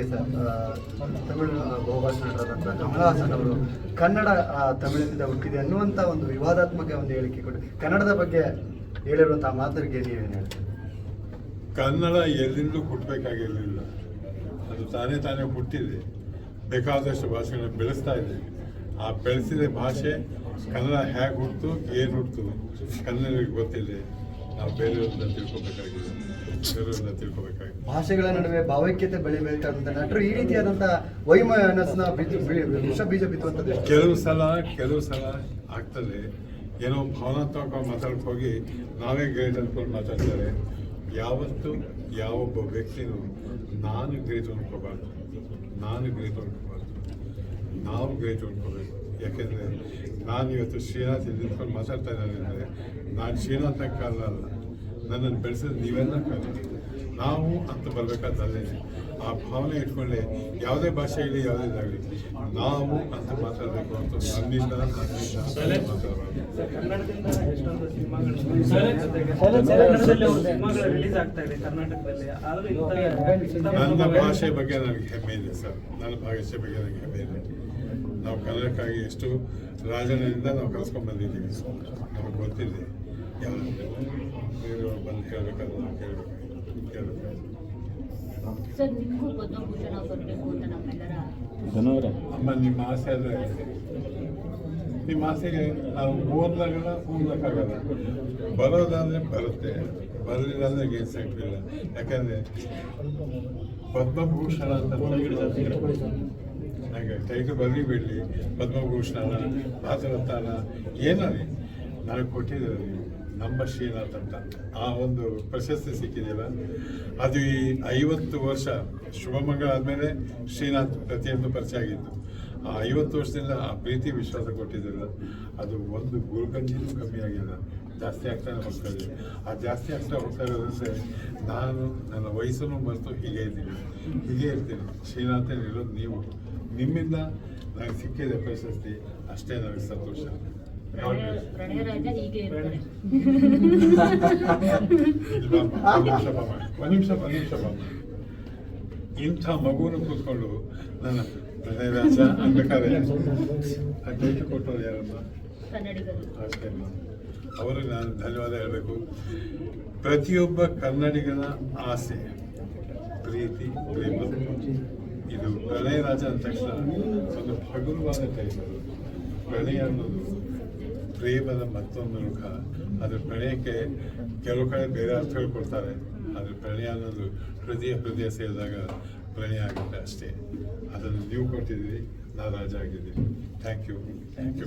ಹಾಗೆ ಸರ್ ತಮಿಳು ಆ, ಕಮಲಹಾಸನ್ ಅವರು ಕನ್ನಡ ತಮಿಳಿನಿಂದ ಹುಟ್ಟಿದೆ ಅನ್ನುವಂಥ ಒಂದು ವಿವಾದಾತ್ಮಕ ಒಂದು ಹೇಳಿಕೆ ಕೊಟ್ಟು ಕನ್ನಡದ ಬಗ್ಗೆ ಹೇಳಿರುವಂತಹ ಮಾತರಿಗೆ ನೀವೇನು ಹೇಳ್ತೀರಿ? ಕನ್ನಡ ಎಲ್ಲಿಂದಲೂ ಹುಟ್ಟಬೇಕಾಗಿರಲಿಲ್ಲ. ಅದು ತಾನೇ ತಾನೇ ಹುಟ್ಟಿದೆ. ಬೇಕಾದಷ್ಟು ಭಾಷೆಗಳನ್ನ ಬೆಳೆಸ್ತಾ ಇದೆ. ಆ ಬೆಳೆಸಿದ ಭಾಷೆ ಕನ್ನಡ ಹೇಗೆ ಹುಟ್ಟು ಏನು ಹುಟ್ಟು ಕನ್ನಡಿಗೆ ಗೊತ್ತಿದೆ. ನಾವು ಬೇರೆಯವ್ರನ್ನ ತಿಳ್ಕೊಬೇಕಾಗಿದೆ ಬೇರೆಯವ್ರನ್ನ ತಿಳ್ಕೊಬೇಕಾಗಿದೆ ಭಾಷೆಗಳ ನಡುವೆ ಭಾವೈಕ್ಯತೆ ಬೆಳಿಬೇಕಾದಂಥ ನಟರು ಈ ರೀತಿಯಾದಂತಹ ವೈಮನಸ್ನ ವಿಷ ಬೀಜ ಬಿತ್ತುವಂಥದ್ದು ಕೆಲವು ಸಲ ಕೆಲವು ಸಲ ಆಗ್ತದೆ. ಏನೋ ಭಾವನಾತ್ಮಕ ಮಾತಾಡಕ್ಕೆ ಹೋಗಿ ನಾವೇ ಗ್ರೇಟ್ ಅನ್ಕೊಂಡು ಮಾತಾಡ್ತಾರೆ. ಯಾವತ್ತು ಯಾವೊಬ್ಬ ವ್ಯಕ್ತಿನೂ ನಾನು ಗ್ರೇಟ್ ಅನ್ಕೋಬಾರ್ದು ನಾನು ಗ್ರೇಟ್ ಅನ್ಕೋಬಾರ್ದು ನಾವು ಗ್ರೇಟ್ ಅನ್ಕೋಬೇಕು ಯಾಕೆಂದರೆ ನಾನು ಇವತ್ತು ಶ್ರೀನಾಥ್ ಇಲ್ಲಿ ನಿಂತ್ಕೊಂಡು ಮಾತಾಡ್ತಾ ಇದ್ದಾನೆ ಅಂದರೆ ನಾನು ಶ್ರೀನಾಥ್ ಕಾಲ ಅಲ್ಲ. ನನ್ನನ್ನು ಬೆಳೆಸಿದ ನೀವೆಲ್ಲ ಕಾಲ ನಾವು ಅಂತ ಬರಬೇಕಾದಲ್ಲೇ ಆ ಭಾವನೆ ಇಟ್ಕೊಳ್ಳಿ. ಯಾವುದೇ ಭಾಷೆ ಇರಲಿ ಯಾವುದೇ ಇದಾಗಲಿ ನಾವು ಅಂತ ಮಾತಾಡಬೇಕು ಅಂತ ನನ್ನಿಂದ ನನ್ನ ಭಾಷೆ ಬಗ್ಗೆ ನನಗೆ ಹೆಮ್ಮೆ ಇದೆ ಸರ್. ನನ್ನ ಭಾಷೆ ಬಗ್ಗೆ ನನಗೆ ಹೆಮ್ಮೆ ಇದೆ. ನಾವು ಕನ್ನಡಕ್ಕಾಗಿ ಎಷ್ಟು ರಾಜನಿಂದ ನಾವು ಕಲ್ಸ್ಕೊಂಡ್ ಬಂದಿದ್ದೀವಿ ನಮಗೆ ಗೊತ್ತಿದೆ. ಬಂದು ಹೇಳಬೇಕಾದ್ರೆ ನಾವು ಕೇಳಬೇಕು ಕೇಳಬೇಕು ಸರ್ ನಿಮಗೂ ಪದ್ಮಭೂಷಣ ಬರಬೇಕು ಅಂತ ನಮ್ಮೆಲ್ಲರ ಅಮ್ಮ ನಿಮ್ಮ ಆಸೆ ಆದರೆ ನಿಮ್ಮ ಆಸೆಗೆ ನಾವು ಓದ್ಲಾಗಲ್ಲ ಓದ್ಲಿಕ್ಕಾಗಲ್ಲ ಬರೋದಾದ್ರೆ ಬರುತ್ತೆ. ಬರಲಿಲ್ಲ ಅಂದ್ರೆ ಗೇನ್ಸಾಗ್ತಿಲ್ಲ ಯಾಕಂದ್ರೆ ಪದ್ಮಭೂಷಣ ಅಂತ ಹಾಗೆ ಟೈಟಲ್ ಬರಲಿ ಬಿಡಲಿ ಪದ್ಮಭೂಷಣ ಭಾರತರತ್ನ ಏನಾರಿ ನನಗೆ ಕೊಟ್ಟಿದ್ದಾರೆ ನಮ್ಮ ಶ್ರೀನಾಥ್ ಅಂತ ಆ ಒಂದು ಪ್ರಶಸ್ತಿ ಸಿಕ್ಕಿದೆಯಲ್ಲ? ಅದು ಈ ಐವತ್ತು ವರ್ಷ ಶುಭಮಂಗಳ ಆದಮೇಲೆ ಶ್ರೀನಾಥ್ ಪ್ರತಿಯೊಂದು ಪರಿಚಯ ಆಗಿತ್ತು. ಆ ಐವತ್ತು ವರ್ಷದಿಂದ ಆ ಪ್ರೀತಿ ವಿಶ್ವಾಸ ಕೊಟ್ಟಿದ್ದಿಲ್ಲ. ಅದು ಒಂದು ಗುರುಗಂಜಿನೂ ಕಮ್ಮಿ ಆಗಿಲ್ಲ. ಜಾಸ್ತಿ ಆಗ್ತಾನೆ ಹೋಗ್ತಾ ಇದೆ ಆ ಜಾಸ್ತಿ ಆಗ್ತಾ ಹೋಗ್ತಾ ಇರೋದ್ರೆ ನಾನು ನನ್ನ ವಯಸ್ಸನ್ನು ಮರೆತು ಹೀಗೆ ಇದ್ದೀನಿ. ಹೀಗೆ ಇರ್ತೀನಿ. ಶ್ರೀನಾಥ್ ಇರೋದು ನೀವು. ನಿಮ್ಮಿಂದ ನನಗೆ ಸಿಕ್ಕಿದೆ ಪ್ರಶಸ್ತಿ. ಅಷ್ಟೇ ನನಗೆ ಸಂತೋಷ. ಒಂದ್ ನಿಮಿಷ. ಒಂದ್ ನಿಮಿಷ. ಇಂಥ ಮಗುವನ್ನು ಕೂತ್ಕೊಂಡು ನನ್ನ ಪ್ರಣಯರಾಜ ಅನ್ಬೇಕಾದ್ರೆ ಆ ಟೈಟಲ್ ಯಾರಮ್ಮ? ಅಷ್ಟೇ ಅವರು ಅವರಿಗೆ ನಾನು ಧನ್ಯವಾದ ಹೇಳಬೇಕು. ಪ್ರತಿಯೊಬ್ಬ ಕನ್ನಡಿಗನ ಆಸೆ ಪ್ರೀತಿ ಪ್ರೇಮ ಇದು ಪ್ರಣಯ ರಾಜ ಅಂದ ತಕ್ಷಣ ಒಂದು ಹಗುರವಾದ ಟೈಟಲ್ ಪ್ರಣಯ ಅನ್ನೋದು ಪ್ರೇಮದ ಮತ್ತೊಂದು ಮುಖ. ಅದು ಪ್ರಣಯಕ್ಕೆ ಕೆಲವು ಕಡೆ ಬೇರೆ ಅರ್ಥಗಳು ಕೊಡ್ತಾರೆ. ಆದರೆ ಪ್ರಣಯ ಅನ್ನೋದು ಹೃದಯ ಹೃದಯ ಸೇರಿದಾಗ ಪ್ರಣಯ ಆಗುತ್ತೆ ಅಷ್ಟೇ. ಅದನ್ನು ನೀವು ಕೊಟ್ಟಿದ್ದೀರಿ ನಾನು ರಾಜ ಆಗಿದ್ದೀನಿ. Thank you thank you